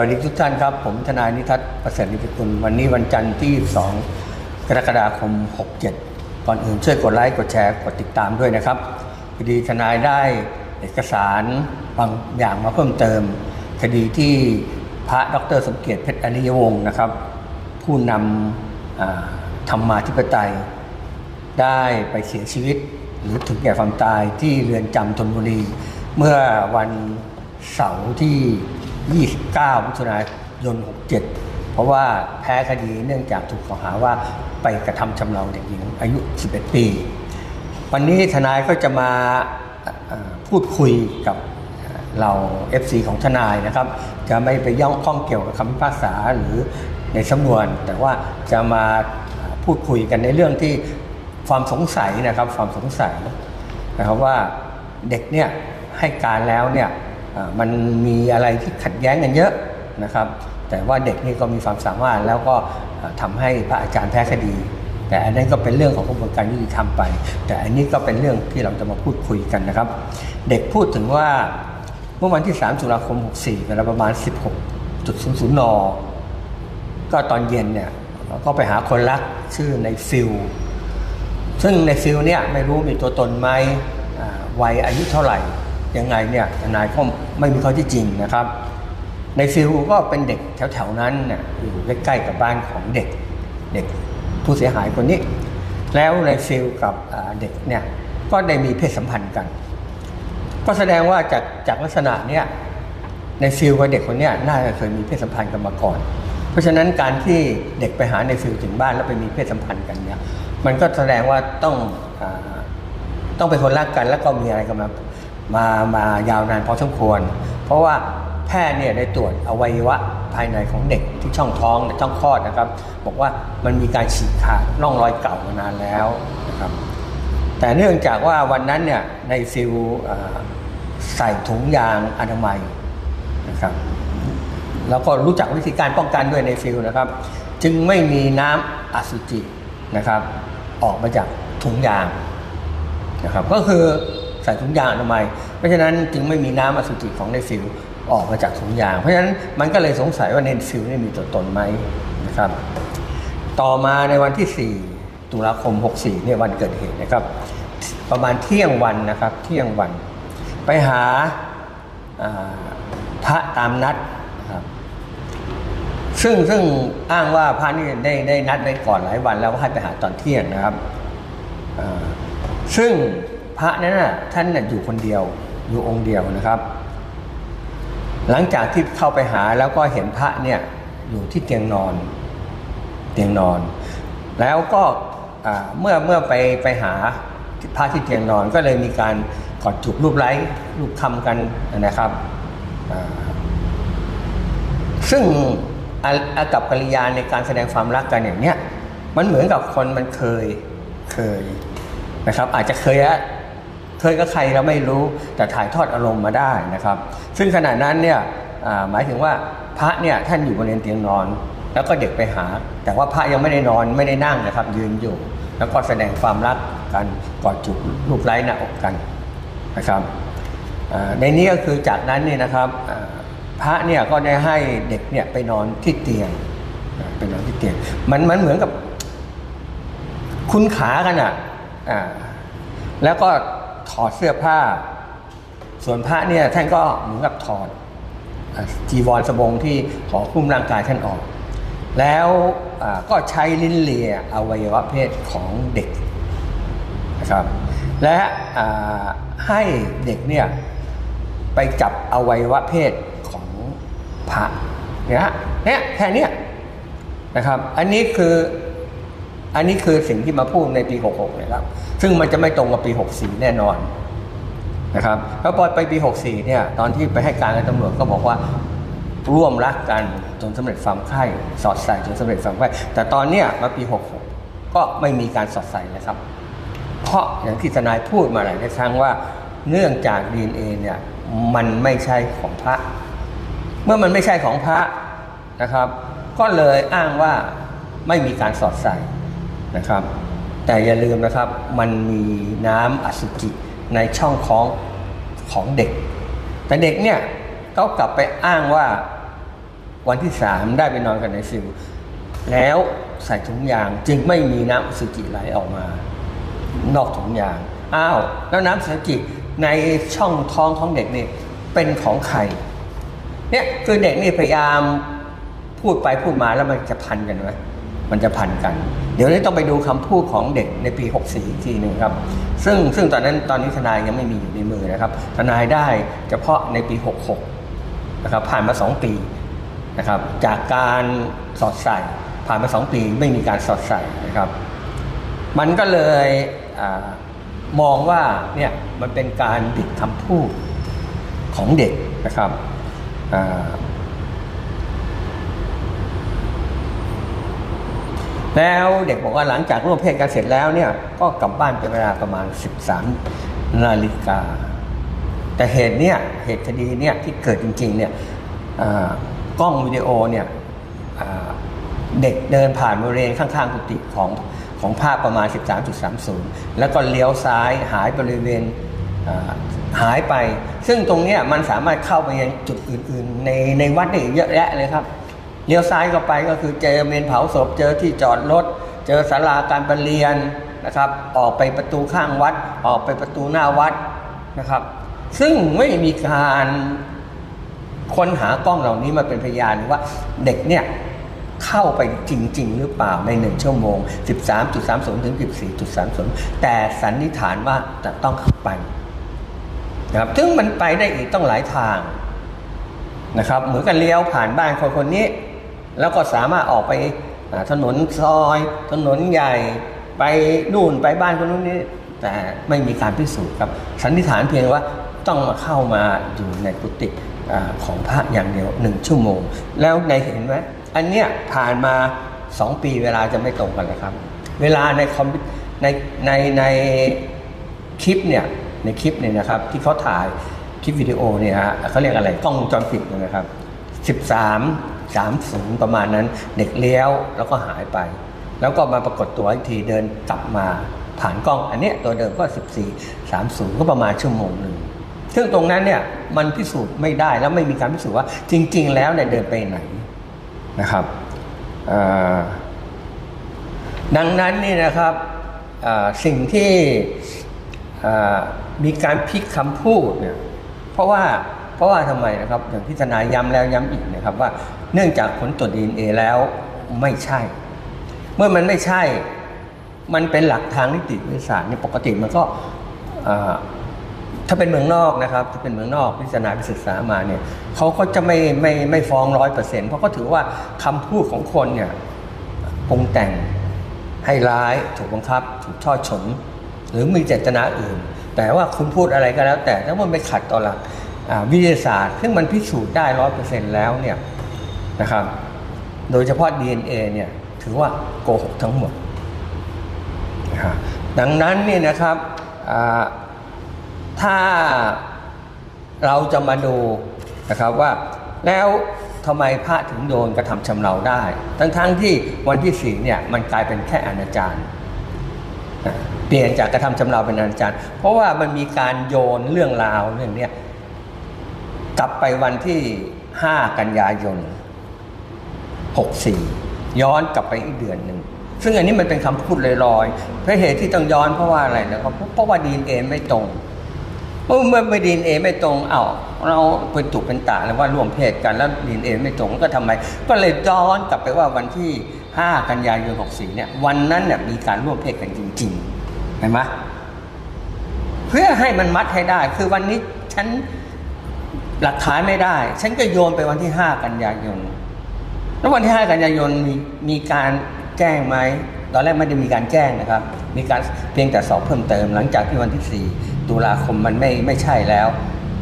วัสดีทุกท่านครับ ผมทนายนิทัศน์ประเสริฐนิติคุณวันนี้วันจันทร์ที่ 2 กรกฎาคม 67 ก่อนอื่นช่วยกดไลค์ กดแชร์ กดติดตามด้วยนะครับพอดีทนายได้เอกสารบางอย่างมาเพิ่มเติม คดีที่พระดรสมเกียรติเพชรอริยวงศ์นะครับ ผู้นำธรรมาธิปไตย ได้ไปเสียชีวิต หรือถึงแก่ความตายที่เรือนจำธนบุรี เมื่อวันเสาร์ที่ 29มิถุนายน 67 เพราะว่าแพ้คดีเนื่องจากถูกกล่าวหาว่าไปกระทำชำเราเด็กหญิงอายุ 11 ปี วันนี้ทนายก็จะมาพูดคุยกับเรา FC ของทนายนะครับ จะไม่ไปย่องข้องเกี่ยวกับคำพิพากษาหรือในสำนวน แต่ว่าจะมาพูดคุยกันในเรื่องที่ความสงสัยนะครับ ความสงสัยนะครับว่าเด็กเนี่ยให้การแล้วเนี่ย มันมีอะไรที่ขัดแย้งกันเยอะนะครับ แต่ว่าเด็กนี่ก็มีความสามารถแล้วก็เอ่อทำให้พระอาจารย์แพ้คดี แต่อันนั้นก็เป็นเรื่องของกระบวนการยุติธรรมไป แต่อันนี้ก็เป็นเรื่องที่เราจะมาพูดคุยกันนะครับ เด็กพูดถึงว่าเมื่อวันที่ 3 ตุลาคม 64เวลาประมาณ 16.00น ก็ตอนเย็นเนี่ยก็ไปหาคนรักชื่อในฟิลซึ่งในฟิลเนี่ยไม่รู้มีตัวตนไหมวัยอายุเท่าไหร่ ยังไงเนี่ยทนายก็ไม่มีข้อที่จริงนะครับ ในฟิลก็เป็นเด็กแถวๆนั้นเนี่ยอยู่ใกล้ๆกับบ้านของเด็กเด็กผู้เสียหายคนนี้ แล้วในฟิลกับเด็กเนี่ยก็ได้มีเพศสัมพันธ์กัน ก็แสดงว่าจากจากลักษณะเนี้ยในฟิลกับเด็กคนนี้น่าจะเคยมีเพศสัมพันธ์กันมาก่อน เพราะฉะนั้นการที่เด็กไปหาในฟิลถึงบ้านแล้วไปมีเพศสัมพันธ์กันเนี่ยมันก็แสดงว่าต้องอต้องเป็นคนรักกันแล้วก็มีอะไรกันมา มามายาวนานพอสมควร เพราะว่าแพทย์เนี่ยได้ตรวจอวัยวะภายในของเด็กที่ช่องท้องช่องคลอดนะครับ บอกว่ามันมีการฉีกขาดร่องรอยเก่ามานานแล้วนะครับแต่เนื่องจากว่าวันนั้นเนี่ยในฟิลใส่ถุงยางอนามัยนะครับแล้วก็รู้จักวิธีการป้องกันด้วยในฟิลนะครับ จึงไม่มีน้ำอสุจินะครับ ออกมาจากถุงยางนะครับ ก็คือ ใส่ถุงยางอนามัยเพราะฉะนั้นจึงไม่มีน้ำอสุจิของในฟิลออกมาจากถุงยาง เพราะฉะนั้นมันก็เลยสงสัยว่าในฟิลนี่มีตัวตนไหมนะครับ ต่อมาในวันที่ 4 ตุลาคม 64เนี่ยวันเกิดเหตุนะครับ ประมาณเที่ยงวันนะครับ เที่ยงวัน ไปหาพระตามนัดนะครับ ซึ่งซึ่งอ้างว่าพระนี่ได้ได้นัดไว้ก่อนหลายวันแล้วว่าให้ไปหาตอนเที่ยงนะครับ ซึ่ง พระนั้นน่ะท่านน่ะอยู่คนเดียวอยู่องค์เดียวนะครับ หลังจากที่เข้าไปหาแล้วก็เห็นพระเนี่ยอยู่ที่เตียงนอนเตียงนอน แล้วก็เมื่อเมื่อไปไปหาพระที่เตียงนอนก็เลยมีการกอดจูบรูปไล้รูปคำกันนะครับ ซึ่งอากับกิริยาในการแสดงความรักกันอย่างเนี้ยมันเหมือนกับคนมันเคยเคยนะครับ อาจจะเคยอะ ยกับใครเราไม่รู้แต่ถ่ายทอดอารมณ์มาได้นะครับ ซึ่งขณะนั้นเนี่ยหมายถึงว่าพระเนี่ยท่านอยู่บนเตียงนอน แล้วก็เด็กไปหา แต่ว่าพระยังไม่ได้นอนไม่ได้นั่งนะครับ ยืนอยู่ แล้วก็แสดงความรักกันกอดจูบลูกไล้หน้าอกกันนะครับในนี้ก็คือจากนั้นเนี่ยนะครับพระเนี่ยก็ได้ให้เด็กเนี่ยไปนอนที่เตียงไปนอนที่เตียงมันมันเหมือนกับ คุ้นขากันอะอ่าแล้วก็ ถอดเสื้อผ้า ส่วนพระเนี่ยท่านก็เหมือนกับถอดจีวรสบงที่ขอคุ้มร่างกายท่านออก แล้วก็ใช้ลิ้นเลียอวัยวะเพศของเด็กนะครับและให้เด็กเนี่ยไปจับอวัยวะเพศของพระเนี่ยเนี่ยแค่นี้นะครับ อันนี้คือ อันนี้คือสิ่งที่มาพูดในปี 66นะครับ ซึ่งมันจะไม่ตรงกับปี 64 แน่นอนนะครับแล้วพอไปปี 64 เนี่ย ตอนที่ไปให้การกับตำรวจก็บอกว่าร่วมรักกันจนสำเร็จความไข้สอดใส่จนสำเร็จความไข้แต่ตอนเนี้ยมาปี 66 ก็ไม่มีการสอดใส่นะครับ เพราะอย่างที่ทนายพูดมาหลายครั้งว่าเนื่องจาก DNA เนี่ยมันไม่ใช่ของพระ เมื่อมันไม่ใช่ของพระนะครับ ก็เลยอ้างว่าไม่มีการสอดใส่ นะครับ แต่อย่าลืมนะครับมันมีน้ำอสุจิในช่องท้องของเด็ก แต่เด็กเนี่ยเขากลับไปอ้างว่าวันที่สามได้ไปนอนกับนายซิลแล้วใส่ถุงยางจึงไม่มีน้ำอสุจิไหลออกมา นอกถุงยาง อ้าวแล้วน้ำอสุจิในช่องท้องของเด็กนี่เป็นของใครเนี่ยคือเด็กนี่พยายามพูดไปพูดมาแล้วมันจะพันกันไหม มันจะพันกัน เดี๋ยวนี้ต้องไปดูคำพูดของเด็กในปี 64 อีกทีหนึ่งครับ ซึ่งซึ่งตอนนั้นตอนนี้ทนายยังไม่มีอยู่ในมือนะครับ ทนายได้เฉพาะในปี 66 นะครับ ผ่านมา 2 ปีนะครับ จากการสอดใส่ ผ่านมา 2 ปีไม่มีการสอดใส่นะครับ มันก็เลยอมองว่าเนี่ยมันเป็นการบิดคำพูดของเด็กนะครับอ่า แล้วเด็กบอกว่าหลังจากร่วมเพศกันเสร็จแล้วเนี่ยก็กลับบ้านเป็นเวลาประมาณ 13 นาฬิกา แต่เหตุเนี่ยเหตุคดีเนี่ยที่เกิดจริงๆเนี่ยกล้องวิดีโอเนี่ยเด็กเดินผ่านบริเวณข้างๆกุฏิของของภาพประมาณ 13.30 แล้วก็เลี้ยวซ้ายหายบริเวณหายไป ซึ่งตรงเนี้ยมันสามารถเข้าไปยังจุดอื่น ๆ ในในวัดได้เยอะแยะเลยครับ เลี้ยวซ้ายเข้าไปก็คือเจอเมนเผาศพ เจอที่จอดรถ เจอศาลาการประเรียนนะครับ ออกไปประตูข้างวัด ออกไปประตูหน้าวัดนะครับ ซึ่งไม่มีการค้นหากล้องเหล่านี้มาเป็นพยานว่าเด็กเนี่ยเข้าไปจริง ๆ หรือเปล่าในหนึ่งชั่วโมง 13.30 ถึง 14.30 แต่สันนิษฐานว่าจะต้องเข้าไปนะครับซึ่งมันไปได้อีกต้องหลายทางนะครับ เหมือนกับเลี้ยวผ่านบ้านคนคนนี้ แล้วก็สามารถออกไปถนนซอย ถนนใหญ่ไปนู่นไปบ้านคนนู้นนี่แต่ไม่มีการพิสูจน์ครับสันนิษฐานเพียงว่าต้องมาเข้ามาอยู่ในกุฏิของพระอย่างเดียวหนึ่งชั่วโมง แล้วในเห็นไหมอันเนี้ยผ่านมาสองปีเวลาจะไม่ตรงกันเลยครับ เวลาในคอมในในในคลิปเนี่ยในคลิปเนี่ยนะครับที่เขาถ่ายคลิปวิดีโอเนี่ยฮะเขาเรียกอะไรกล้องวงจรปิดนะครับ 13 30 ประมาณนั้น เด็กเลี้ยวแล้วก็หายไป แล้วก็มาปรากฏตัวอีกทีเดินกลับมาผ่านกล้อง อันนี้ตัวเดิมก็ 14 30 ก็ประมาณชั่วโมงหนึ่งซึ่งตรงนั้นเนี่ยมันพิสูจน์ไม่ได้แล้วไม่มีการพิสูจน์ว่าจริง ๆ แล้วเนี่ยเดินไปไหนนะครับดังนั้นนี่นะครับสิ่งที่มีการพลิกคำพูดเนี่ยเพราะว่า เพราะว่าทำไมนะครับอย่างที่ทนายย้ำแล้วย้ำอีกนะครับว่า เนื่องจากผลตรวจดีเอแล้วไม่ใช่ เมื่อมันไม่ใช่ มันเป็นหลักทางนิติวิทยาศาสตร์เนี่ยปกติมันก็ถ้าเป็นเมืองนอกนะครับถ้าเป็นเมืองนอกที่ทนายไปศึกษามาเนี่ยเขาก็จะไม่ไม่ไม่ฟ้องร้อยเปอร์เซ็นต์เพราะเขาถือว่าคำพูดของคนเนี่ยปรุงแต่งให้ร้ายถูกบังคับ ถูกช่อฉนหรือมีเจตนาอื่น แต่ว่าคุณพูดอะไรก็แล้ว แต่ถ้ามันไปขัดต่อหลัก วิทยาศาสตร์ ซึ่งมันพิสูจน์ได้ร้อยเปอร์เซ็นต์แล้วเนี่ยนะครับ โดยเฉพาะ DNA เนี่ยถือว่าโกหกทั้งหมดนะครับดังนั้นเนี่ยนะครับถ้าเราจะมาดูนะครับว่าแล้วทำไมพระถึงโดนกระทำชำเราได้ ทั้งๆทที่วันที่สี่เนี่ยมันกลายเป็นแค่อนาจารเปลี่ยนจากกระทำชำเราเป็นอนาจารเพราะว่ามันมีการโยนเรื่องราวเรื่องเนี้ย กลับไปวันที่ 5 กันยายน 64 ย้อนกลับไปอีกเดือนหนึ่ง ซึ่งอันนี้มันเป็นคำพูดลอยๆเพราะเหตุที่ต้องย้อนเพราะว่าอะไรนะครับเพราะว่าดีเอไม่ตรงเมื่อเมื่อไม่ดีเอไม่ตรงเอ้าเราเป็นตุเป็นตาแล้วว่าร่วมเพศกันแล้วดีเอไม่ตรงก็ทำไม ก็เลยย้อนกลับไปว่าวันที่ 5 กันยายน 64 เนี่ย วันนั้นเนี่ยมีการร่วมเพศกันจริงๆเห็นไหมเพื่อให้มันมัดให้ได้ คือวันนี้ฉัน หลักฐานไม่ได้ ฉันก็โยนไปวันที่ 5 กันยายน แล้ววันที่ 5 กันยายนมีมีการแจ้งไหม ตอนแรกไม่ได้มีการแจ้งนะครับ มีการเพียงแต่สอบเพิ่มเติม หลังจากที่วันที่ 4 ตุลาคมมันไม่ไม่ใช่แล้ว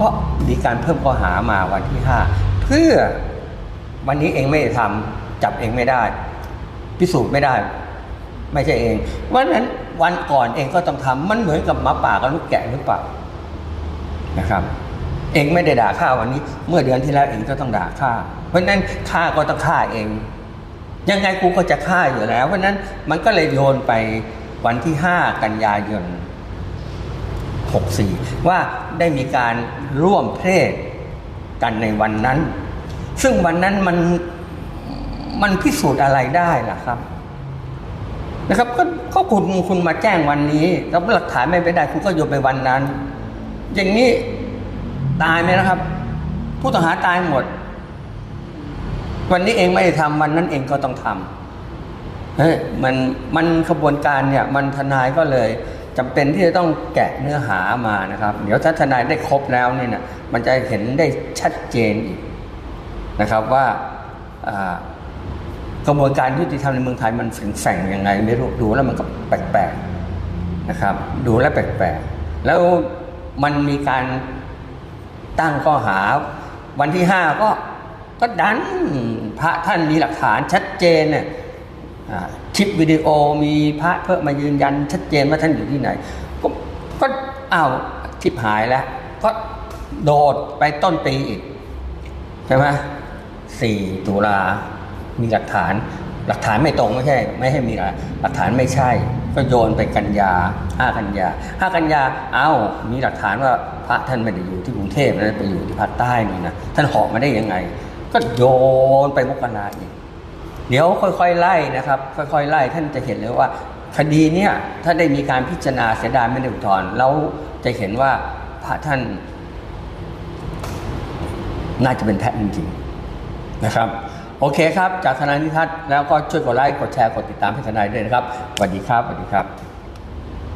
ก็มีการเพิ่มข้อหามาวันที่ 5 เพื่อวันนี้เองไม่ได้ทำจับเองไม่ได้ พิสูจน์ไม่ได้ ไม่ใช่เองวันนั้นวันก่อนเองก็ต้องทำมันเหมือนกับหมาป่ากับลูกแกะหรือเปล่านะครับ เองไม่ได้ด่าข้าวันนี้ เมื่อเดือนที่แล้วเองก็ต้องด่าข้าเพราะนั้นข้าก็ต้องฆ่าเอง ยังไงกูก็จะฆ่าอยู่แล้ว เพราะนั้นมันก็เลยโยนไปวันที่5กันยายน64 ว่าได้มีการร่วมเพศกันในวันนั้น ซึ่งวันนั้นมันมันพิสูจน์อะไรได้ล่ะครับ นะครับก็ก็คุณคุณมาแจ้งวันนี้แล้วหลักฐานไม่ไปได้ คุณก็โยนไปวันนั้น อย่างนี้ ตายไหมนะครับ ผู้ต้องหาตายหมด วันนี้เองไม่ได้ทำวันนั้นเองก็ต้องทำเฮ้ยมันมันขบวนการเนี่ย มันทนายก็เลยจำเป็นที่จะต้องแกะเนื้อหามานะครับ เดี๋ยวถ้าทนายได้ครบแล้วเนี่ยนะมันจะเห็นได้ชัดเจนอีกนะครับว่ากระบวนการยุติธรรมในเมืองไทยมันแฝงยังไงไม่รู้ดูแล้วมันก็แปลกๆนะครับ ดูแล้วแปลกๆแล้วมันมีการ ตั้งข้อหา วันที่ห้าก็ก็ดันพระท่านมีหลักฐานชัดเจนเนี่ยคลิปวิดีโอมีพระเพิ่มมายืนยันชัดเจนว่าท่านอยู่ที่ไหน ก็ก็อ้าทิปหายแล้ว ก็โดดไปต้นปีอีกใช่ไหมสี่ตุลามีหลักฐาน หลักฐานไม่ตรงไม่ใช่ ไม่ให้มีหลักฐานไม่ใช่ ก็โยนไปกันยาห้ากันยาห้ากันยาเอ้ามีหลักฐานว่าพระท่านไม่ได้อยู่ที่กรุงเทพนะไปอยู่ที่ภาคใต้นี่นะท่านหาะมาได้ยังไง ก็โยนไปมกราอีกเดี๋ยวค่อยๆไล่นะครับ ค่อยๆไล่ท่านจะเห็นเลยว่า คดีเนี้ยถ้าได้มีการพิจารณาเสียดายไม่ได้อุทธรณ์แล้วจะเห็นว่าพระท่าน น่าจะเป็นแพะจริงๆนะครับ โอเคครับ จากทนายนิทัศน์แล้วก็ช่วยกดไลค์กดแชร์กดติดตามให้ทนายด้วยนะครับสวัสดีครับสวัสดีครับ